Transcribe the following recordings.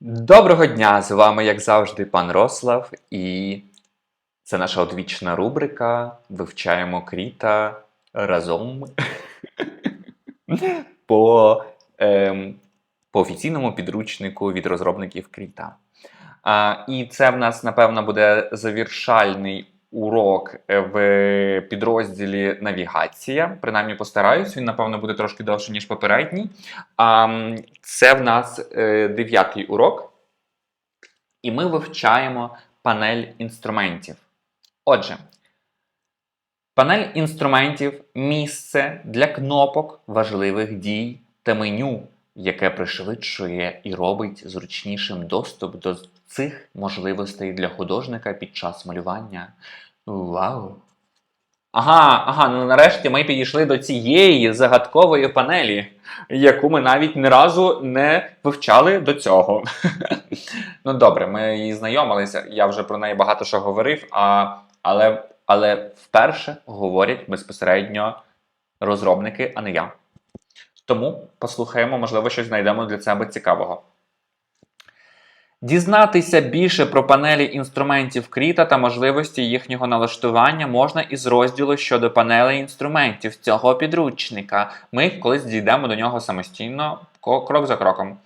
Доброго дня! З вами, як завжди, пан Рослав, і це наша одвічна рубрика Вивчаємо Кріта разом по, ем, по офіційному підручнику від розробників Кріта. А, і це в нас, напевно, буде завіршальний урок е, в підрозділі Навігація. Принаймні постараюсь, він, напевно, буде трошки довше, ніж попередній. Це в нас е, дев'ятий урок. І ми вивчаємо панель інструментів. Отже, панель інструментів місце для кнопок важливих дій та меню, яке пришвидшує і робить зручнішим доступ до цих можливостей для художника під час малювання. Вау! Ага, ага, ну нарешті ми підійшли до цієї загадкової панелі, яку ми навіть ні разу не вивчали до цього. ну добре, ми її знайомилися, я вже про неї багато що говорив, а, але, але вперше говорять безпосередньо розробники, а не я. Тому послухаємо, можливо, щось знайдемо для себе цікавого. Дізнатися більше про панелі інструментів Кріта та можливості їхнього налаштування можна із розділу щодо панелей інструментів цього підручника. Ми колись дійдемо до нього самостійно, крок за кроком.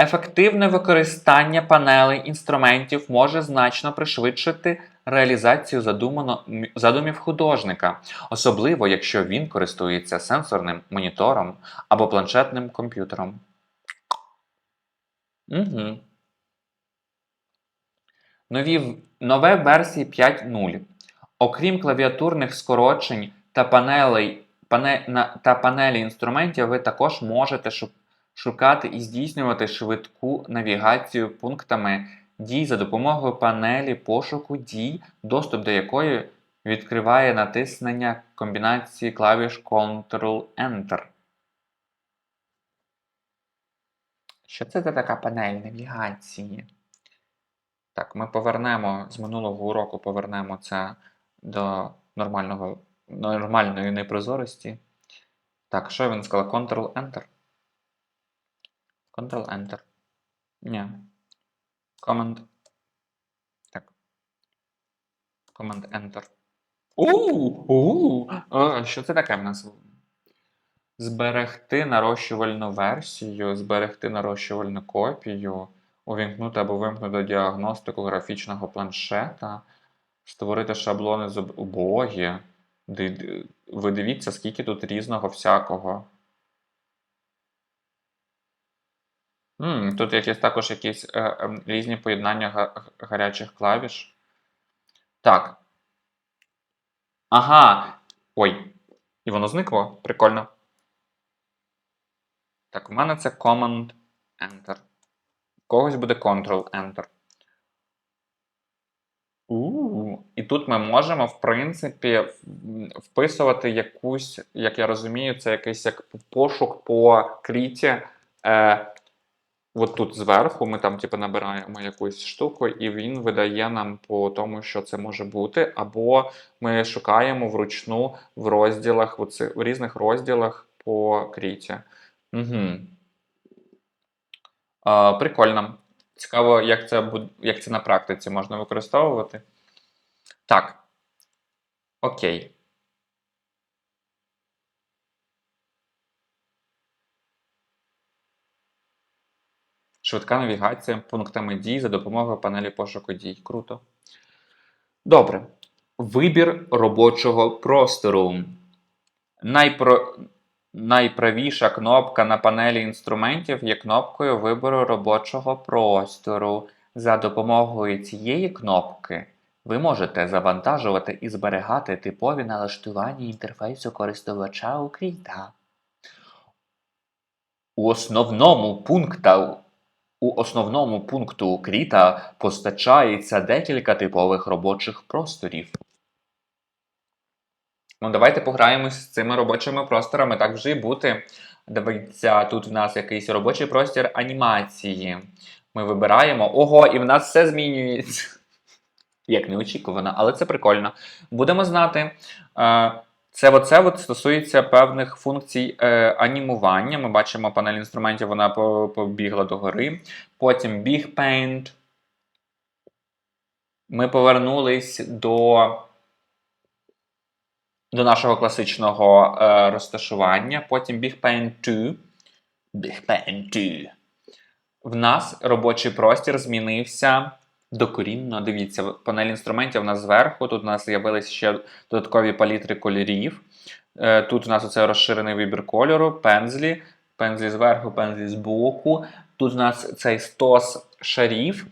Ефективне використання панелей інструментів може значно пришвидшити реалізацію задумано, задумів художника, особливо якщо він користується сенсорним монітором або планшетним комп'ютером. Угу. Нові, нове версії 5.0. Окрім клавіатурних скорочень та панелей, пане, на, та панелі інструментів, ви також можете шукати і здійснювати швидку навігацію пунктами дій за допомогою панелі пошуку дій, доступ до якої відкриває натиснення комбінації клавіш Ctrl-Enter. Що це за така панель навігації? Так, ми повернемо з минулого уроку повернемо це до нормального, нормальної непрозорості. Так, що він сказав? Ctrl-Enter? Ctrl-Enter. Ні. Command. Так. Command-Enter. У, А, Що це таке в нас? Зберегти нарощувальну версію, зберегти нарощувальну копію, увімкнути або вимкнути діагностику графічного планшета, створити шаблони з об- боги. Ди- ди- Ви дивіться, скільки тут різного всякого. М, тут якісь також якісь е, е, різні поєднання га- га- гарячих клавіш. Так. Ага. Ой. І воно зникло. Прикольно. Так, у мене це Command Enter. У когось буде Ctrl Enter. У, І тут ми можемо, в принципі, в- вписувати якусь, як я розумію, це якийсь як пошук по кріті. Е, от тут зверху ми там, типу, набираємо якусь штуку, і він видає нам по тому, що це може бути. Або ми шукаємо вручну в розділах, в, різних розділах по кріті. Угу. А, прикольно. Цікаво, як це, як це на практиці можна використовувати. Так. Окей. Швидка навігація пунктами дій за допомогою панелі пошуку дій. Круто. Добре. Вибір робочого простору. Найпро... Найправіша кнопка на панелі інструментів є кнопкою вибору робочого простору. За допомогою цієї кнопки ви можете завантажувати і зберігати типові налаштування інтерфейсу користувача у Кріта. У основному пункта у основному пункту Кріта постачається декілька типових робочих просторів. Ну, давайте пограємось з цими робочими просторами. Так вже і бути. Дивіться, тут в нас якийсь робочий простір анімації. Ми вибираємо. Ого, і в нас все змінюється. Як неочікувано, але це прикольно. Будемо знати, е, Це оце от стосується певних функцій е, анімування. Ми бачимо панель інструментів, вона по- побігла догори. Потім Big Paint. Ми повернулись до, до нашого класичного е, розташування. Потім Big Paint 2. Big Paint 2. В нас робочий простір змінився докорінно. Дивіться, панель інструментів у нас зверху. Тут у нас з'явилися ще додаткові палітри кольорів. Е, Тут у нас оце розширений вибір кольору, пензлі, пензлі зверху, пензлі збоку. Тут у нас цей стос шарів.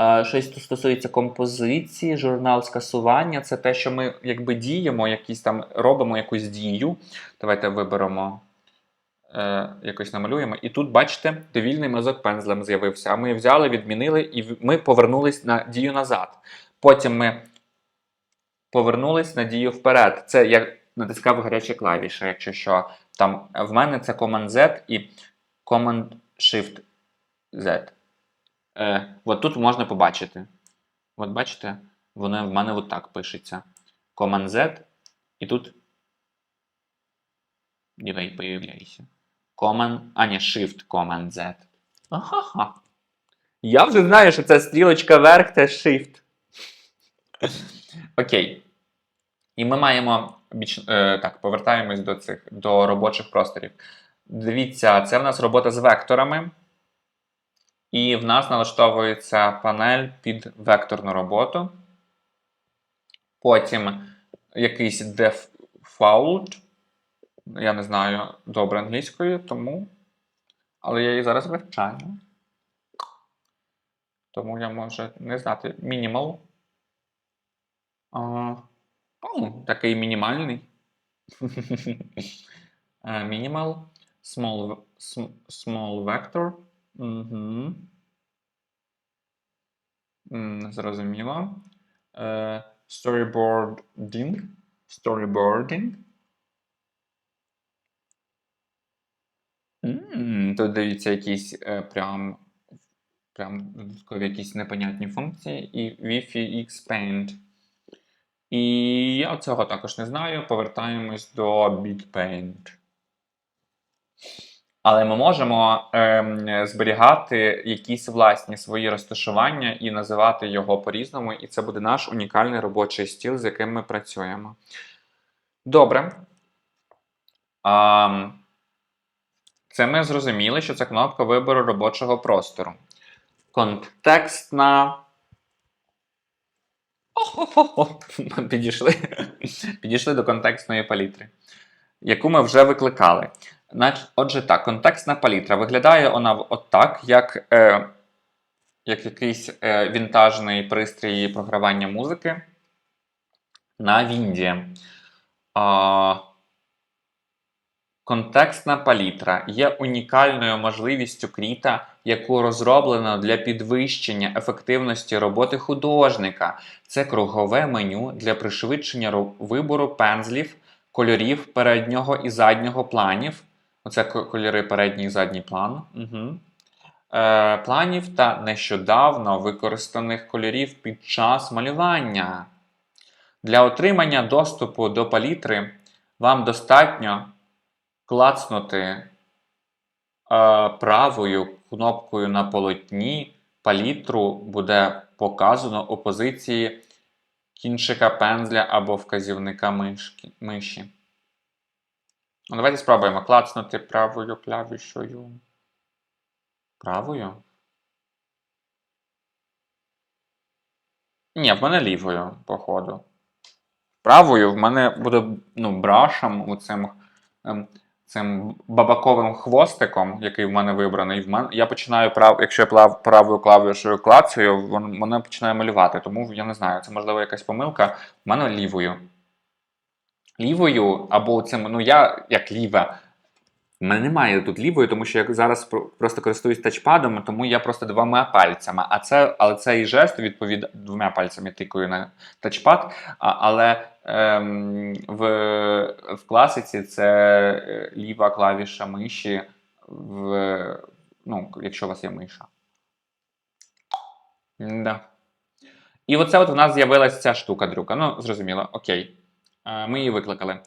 Е, Щось тут стосується композиції, журнал скасування. Це те, що ми якби діємо, якісь там робимо якусь дію. Давайте виберемо, е, якось намалюємо. І тут, бачите, довільний мазок пензлем з'явився. А ми взяли, відмінили, і ми повернулись на дію назад. Потім ми повернулись на дію вперед. Це я натискав гарячі клавіші, якщо що. Там в мене це Command Z і Command Shift Z. Е, от тут можна побачити. От бачите, воно в мене от так пишеться. Command Z, і тут. Дивей появляється. Command, а ні, Shift Command Z. Ага. Я вже знаю, що це стрілочка вверх, це Shift. Окей. І ми маємо біч... е, так, повертаємось до цих до робочих просторів. Дивіться, це в нас робота з векторами. І в нас налаштовується панель під векторну роботу. Потім якийсь default. Я не знаю добре англійською, тому. Але я її зараз вивчаю. Тому я можу не знати. Minimal. А, о, такий мінімальний. Е, Minimal. Small, small vector. Угу. Зрозуміло. Е, Storyboarding. Storyboarding. Тут дивіться якісь е, прям, прям додаткові якісь непонятні функції. І Wi-Fi X-Paint. І я цього також не знаю. Повертаємось до BigPaint. Але ми можемо ем, зберігати якісь власні свої розташування і називати його по-різному, і це буде наш унікальний робочий стіл, з яким ми працюємо. Добре. А, це ми зрозуміли, що це кнопка вибору робочого простору. Контекстна. О-хо-хо-хо. Підійшли. Підійшли до контекстної палітри, яку ми вже викликали. Отже, так, контекстна палітра. Виглядає вона в- от так, як, е, як якийсь е, вінтажний пристрій програвання музики на Вінді. А, контекстна палітра є унікальною можливістю кріта, яку розроблено для підвищення ефективності роботи художника. Це кругове меню для пришвидшення вибору пензлів, кольорів переднього і заднього планів. Оце кольори передній і задній план. Угу. Е, планів та нещодавно використаних кольорів під час малювання. Для отримання доступу до палітри вам достатньо клацнути е, правою кнопкою на полотні. Палітру буде показано у позиції кінчика пензля або вказівника мишки, миші. Ну, давайте спробуємо клацнути правою клавішою. Правою? Ні, в мене лівою, походу. Правою в мене буде ну, брашем, оцим, ем, цим бабаковим хвостиком, який в мене вибраний. В мене, я починаю прав, якщо я плав правою клавішою клацаю, вон- вона починає малювати. Тому я не знаю, це можливо якась помилка. В мене лівою. Лівою або цим, ну я як ліва. У мене немає тут лівої, тому що я зараз просто користуюсь тачпадом, тому я просто двома пальцями. А це, але цей жест відповідає двома пальцями тикаю на тачпад. А, але в, в класиці це е, ліва клавіша миші, в, ну, якщо у вас є миша. Да. І оце от в нас з'явилася ця штука, друга. Ну, зрозуміло, окей. Е, Ми її викликали.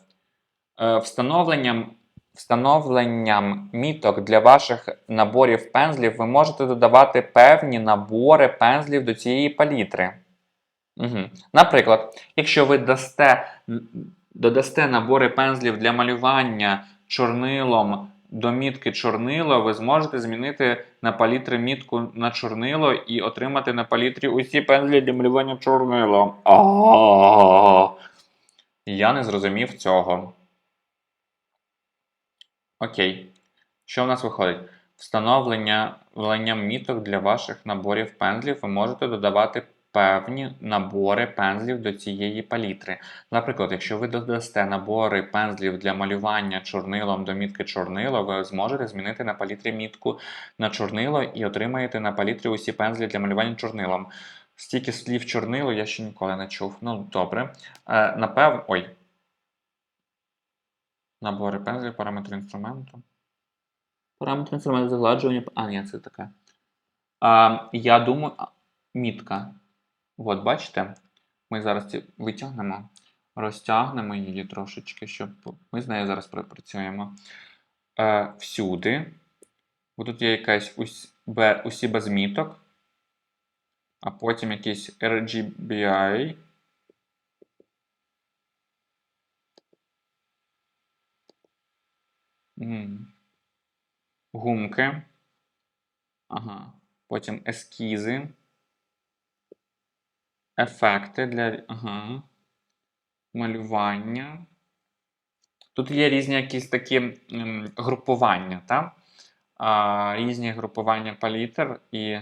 Е, Встановленням, встановленням міток для ваших наборів пензлів ви можете додавати певні набори пензлів до цієї палітри. Угу. Наприклад, якщо ви дасте, додасте набори пензлів для малювання чорнилом до мітки чорнило, ви зможете змінити на палітрі мітку на чорнило і отримати на палітрі усі пензлі для малювання чорнилом. Я не зрозумів цього. Окей. Що в нас виходить? Встановлення міток для ваших наборів пензлів ви можете додавати певні набори пензлів до цієї палітри. Наприклад, якщо ви додасте набори пензлів для малювання чорнилом до мітки чорнило, ви зможете змінити на палітрі мітку на чорнило і отримаєте на палітрі усі пензлі для малювання чорнилом. Стільки слів чорнило я ще ніколи не чув. Ну, добре. Е, напевно. Ой. Набори пензлів, параметри інструменту. Параметри інструменту загладжування. А, ні, це таке. А, я думаю, мітка. От, бачите? Ми зараз ці витягнемо, розтягнемо її трошечки, щоб ми з нею зараз працюємо. Е, всюди. Бо тут є якась ус, б, усі без міток. А потім якийсь RGBI. М. Гумки. Ага. Потім ескізи. Ефекти для. Ага. Малювання. Тут є різні якісь такі групування, так? А, різні групування палітр і.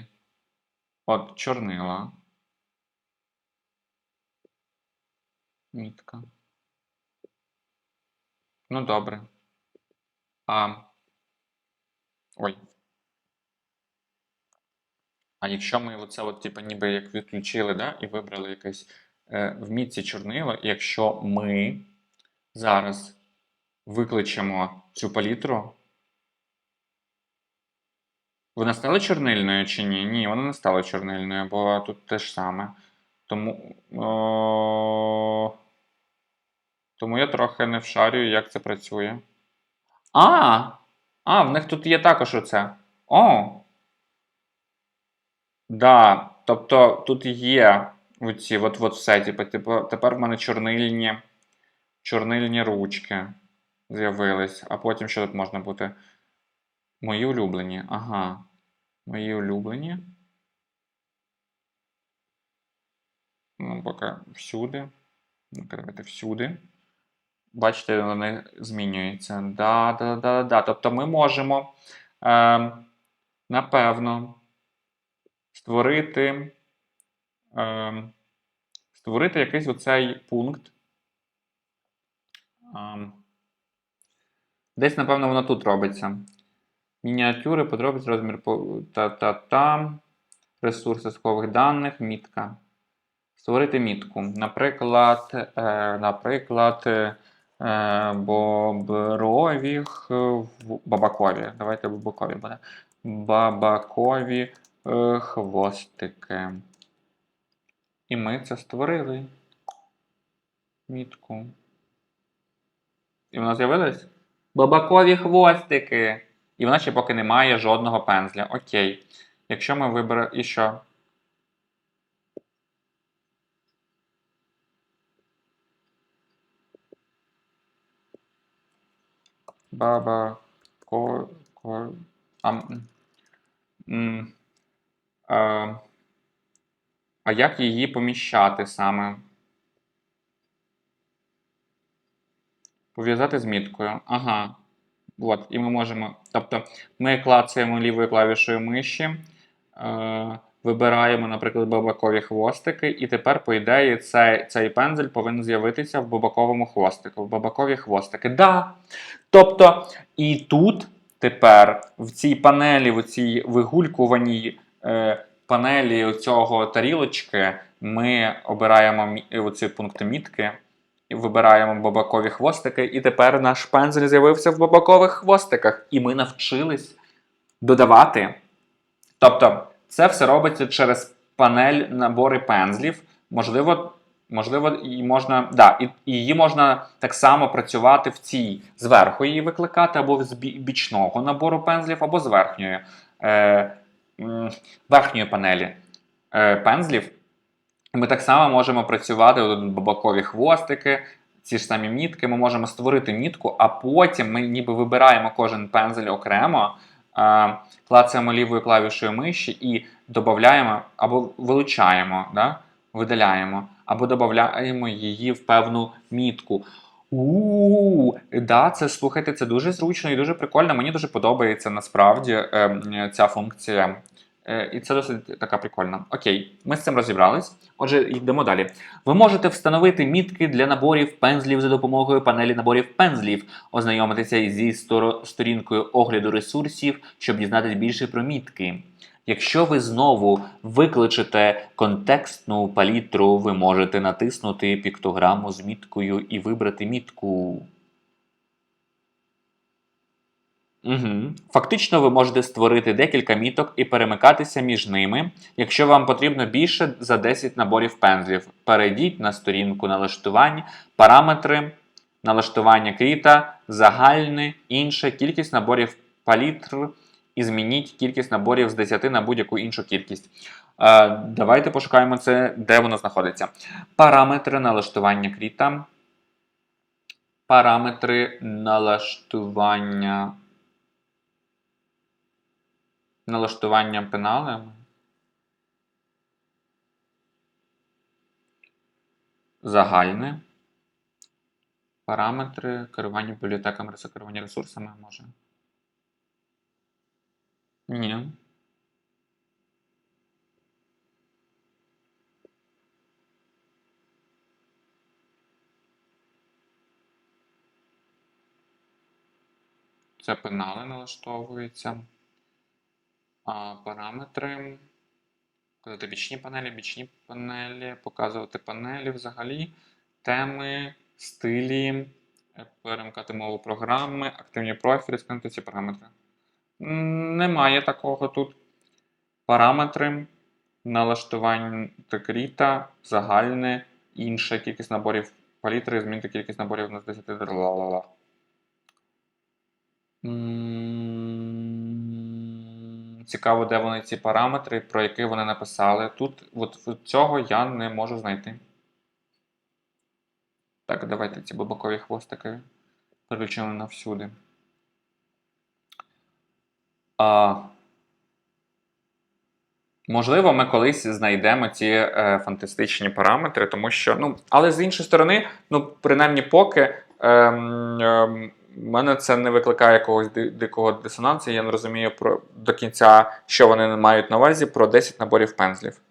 От чорнила. Мітка. Ну, добре. А. Ой. А якщо ми оце от, типу, ніби як відключили, да, і вибрали якесь е, в мітці чорнило, якщо ми зараз викличемо цю палітру, вона стала чорнильною чи ні? Ні, вона не стала чорнильною, бо тут те ж саме. Тому. О... Тому я трохи не вшарюю, як це працює. А! А, в них тут є також оце. О! Да, тобто тут є оці от, от все. Типу, типу, тепер в мене чорнильні, чорнильні ручки з'явились. А потім що тут можна бути? Мої улюблені. Ага. Мої улюблені. Ну, поки всюди. Ну-ка, давайте всюди. Бачите, вони змінюються. Да, да, да, да. Тобто ми можемо, е, напевно, створити, е, створити якийсь оцей пункт. Е, десь, напевно, воно тут робиться. Мініатюри, подробиці, розмір та-та-та, ресурси схових даних, мітка. Створити мітку. Наприклад, е, наприклад, е, боброві хв... бабакові. Давайте бабакові буде. Бабакові хвостики. І ми це створили. Мітку. І вона з'явилась? Бабакові хвостики. І вона ще поки не має жодного пензля. Окей. Якщо ми виберемо. І що? Баба. Ко. ко а, м, м, а, як її поміщати саме? Пов'язати з міткою. Ага. От, і ми можемо. Тобто ми клацаємо лівою клавішою миші, е, вибираємо, наприклад, бабакові хвостики, і тепер, по ідеї, цей, цей пензель повинен з'явитися в бабаковому хвостику. В бабакові хвостики. Да. Тобто, і тут тепер в цій панелі, в цій вигулькуваній панелі цього тарілочки, ми обираємо мі- оці пункти мітки. Вибираємо бабакові хвостики, і тепер наш пензель з'явився в бабакових хвостиках. І ми навчились додавати. Тобто, це все робиться через панель набори пензлів. Можливо, Можливо, і можна, да, і, її можна так само працювати в цій зверху її викликати, або з бічного набору пензлів, або з верхньої, е, верхньої панелі е, пензлів. Ми так само можемо працювати от бокові хвостики, ці ж самі мітки. Ми можемо створити мітку, а потім ми ніби вибираємо кожен пензель окремо, е, клацаємо лівою клавішою миші і додаємо або вилучаємо, да? видаляємо, або додаємо її в певну мітку. У, да, це слухайте, це дуже зручно і дуже прикольно. Мені дуже подобається насправді е, ця функція. Е, І це досить така прикольна. Окей, ми з цим розібрались. Отже, йдемо далі. Ви можете встановити мітки для наборів пензлів за допомогою панелі наборів пензлів, ознайомитися зі сторінкою огляду ресурсів, щоб дізнатися більше про мітки. Якщо ви знову викличете контекстну палітру, ви можете натиснути піктограму з міткою і вибрати мітку. Угу. Фактично, ви можете створити декілька міток і перемикатися між ними. Якщо вам потрібно більше за 10 наборів пензлів, перейдіть на сторінку налаштувань, параметри, налаштування кріта, загальне, інше, кількість наборів палітр і змініть кількість наборів з 10 на будь-яку іншу кількість. Е, давайте пошукаємо це, де воно знаходиться. Параметри налаштування кріта. Параметри налаштування. Налаштування пеналем. Загальне. Параметри керування бібліотеками, керування ресурсами може. Ні. Це пенали налаштовуються. А параметри. Казати бічні панелі, бічні панелі, показувати панелі взагалі, теми, стилі, е, перемкати мову програми, активні профілі, скинути ці параметри. Немає такого тут. Параметри, налаштування кріта, загальне, інша кількість наборів палітри, змінити кількість наборів на 10 ла-ла-ла. Цікаво, де вони ці параметри, про які вони написали. Тут от цього я не можу знайти. Так, давайте ці бобокові хвостики переключимо на всюди. А, можливо, ми колись знайдемо ці е, фантастичні параметри, тому що, ну, але з іншої сторони, ну, принаймні, поки ем, в мене це не викликає якогось дикого дисонансу. Я не розумію про, до кінця, що вони мають на увазі про 10 наборів пензлів.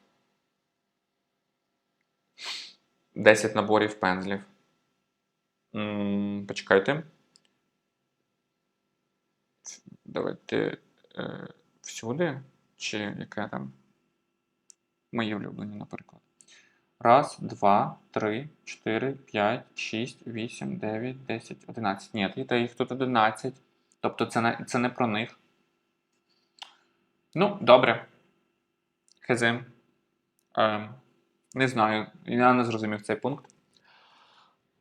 10 наборів пензлів. М, почекайте. Давайте е, всюди. Чи яке там? Мої улюблені, наприклад. Раз, два, три, чотири, п'ять, шість, вісім, дев'ять, десять, одинадцять. Ні, та їх тут одинадцять. Тобто це не, це не про них. Ну, добре. Хз. Ем, не знаю, я не зрозумів цей пункт.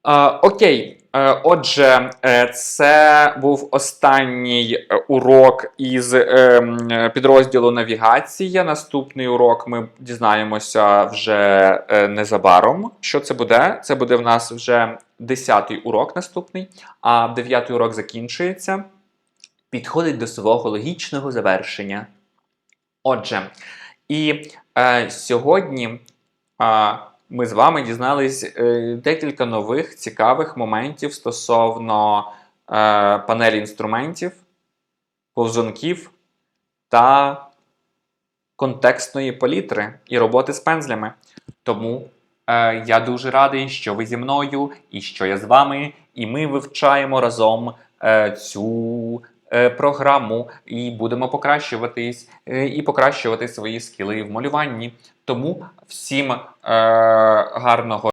Е, окей, Е, отже, е, це був останній е, урок із е, підрозділу навігація. Наступний урок ми дізнаємося вже е, незабаром. Що це буде? Це буде в нас вже 10-й урок наступний, а 9-й урок закінчується. Підходить до свого логічного завершення. Отже, і е, сьогодні. А, ми з вами дізнались е, декілька нових цікавих моментів стосовно е, панелі інструментів, повзунків та контекстної палітри і роботи з пензлями. Тому е, я дуже радий, що ви зі мною і що я з вами, і ми вивчаємо разом цю програму і будемо покращуватись е, і покращувати свої скіли в малюванні. Тому всім е, гарного